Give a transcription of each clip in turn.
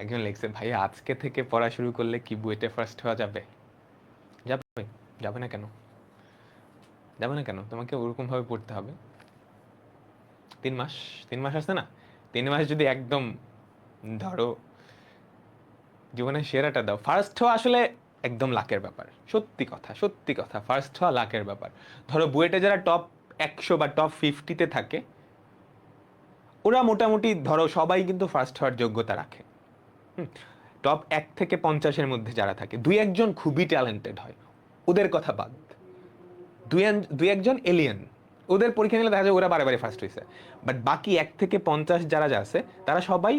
একজন লিখছে, ভাই, আজকে থেকে পড়া শুরু করলে কি বুয়েটে ফার্স্ট হওয়া যাবে? যাবে যাবে না কেন? যাবে না কেন? তোমাকে ওরকম ভাবে পড়তে হবে। তিন মাস? তিন মাস আছে না? তিন মাস যদি একদম, ধরো, জীবনের সেরাটা দাও ফার্স্ট হওয়া আসলে একদম লাকের ব্যাপার। সত্যি কথা সত্যি কথা ফার্স্ট হওয়া লাকের ব্যাপার। ধরো, বুয়েটে যারা টপ একশো বা টপ ফিফটিতে থাকে, ওরা মোটামুটি, ধরো, সবাই কিন্তু ফার্স্ট হওয়ার যোগ্যতা রাখে। টপ এক থেকে পঞ্চাশের মধ্যে যারা থাকে, দুই একজন খুবই ট্যালেন্টেড হয়। ওদের কথা বাদ। দুই দুই একজন এলিয়েন ওদের পরীক্ষা নিলে দেখা যায় ওরা বারে বারে ফার্স্ট হয়েছে বাট বাকি এক থেকে পঞ্চাশ যারা যা আছে, তারা সবাই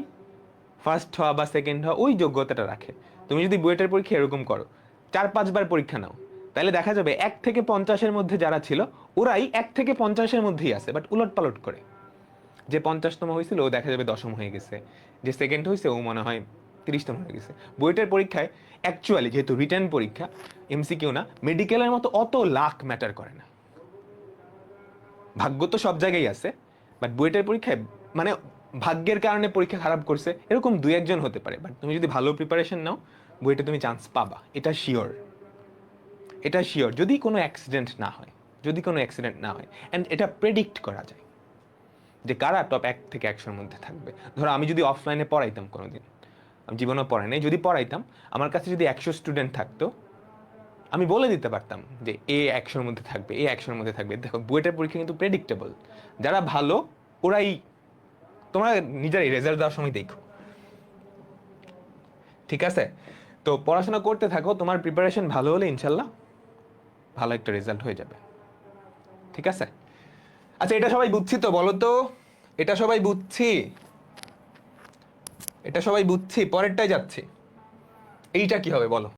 ফার্স্ট হওয়া বা সেকেন্ড হওয়া ওই যোগ্যতাটা রাখে। তুমি যদি বুয়েটের পরীক্ষা এরকম করো, চার পাঁচবার পরীক্ষা নাও, তাহলে দেখা যাবে এক থেকে পঞ্চাশের মধ্যে যারা ছিল, ওরাই এক থেকে পঞ্চাশের মধ্যেই আছে বাট উলট পালট করে। যে পঞ্চাশতম হয়েছিল, ও দেখা যাবে দশম হয়ে গেছে। যে সেকেন্ড হয়েছে ও মনে হয় তিরিশতম হয়ে গেছে। বুয়েটের পরীক্ষায় অ্যাকচুয়ালি যেহেতু রিটার্ন পরীক্ষা এমসিকিউ না মেডিকেলের মতো অত লাখ ম্যাটার করে না। ভাগ্য তো সব জায়গায় আছে বাট বুয়েটের পরীক্ষায় মানে ভাগ্যের কারণে পরীক্ষা খারাপ করছে, এরকম দুই একজন হতে পারে। বাট তুমি যদি ভালো প্রিপারেশন নাও, বুয়েটে তুমি চান্স পাবা। এটা শিওর এটা শিওর যদি কোনো অ্যাক্সিডেন্ট না হয়, যদি কোনো অ্যাক্সিডেন্ট না হয় অ্যান্ড এটা প্রেডিক্ট করা যায়। যে কারা টপ এক থেকে একশোর মধ্যে থাকবে। ধরো আমি যদি অফলাইনে পড়াইতাম কোনোদিন আমি জীবনেও পড়াই নাই। যদি পড়াইতাম, আমার কাছে যদি একশো স্টুডেন্ট থাকতো, আমি বলে দিতে পারতাম যে এ একশোর মধ্যে থাকবে, এ একশোর মধ্যে থাকবে। দেখো, বুয়েটের পরীক্ষা কিন্তু প্রেডিক্টেবল যারা ভালো, ওরাই, তোমরা নিজের রেজাল্ট দেওয়ার সময় দেখো। ঠিক আছে? তো পড়াশোনা করতে থাকো, তোমার প্রিপারেশন ভালো হলে ইনশাল্লাহ ভালো একটা রেজাল্ট হয়ে যাবে। ঠিক আছে? আচ্ছা এটা সবাই বুঝছি তো, বলো তো? এটা সবাই বুঝছি? এটা সবাই বুঝছি পরেরটাই যাচ্ছি। এইটা কি হবে বলো?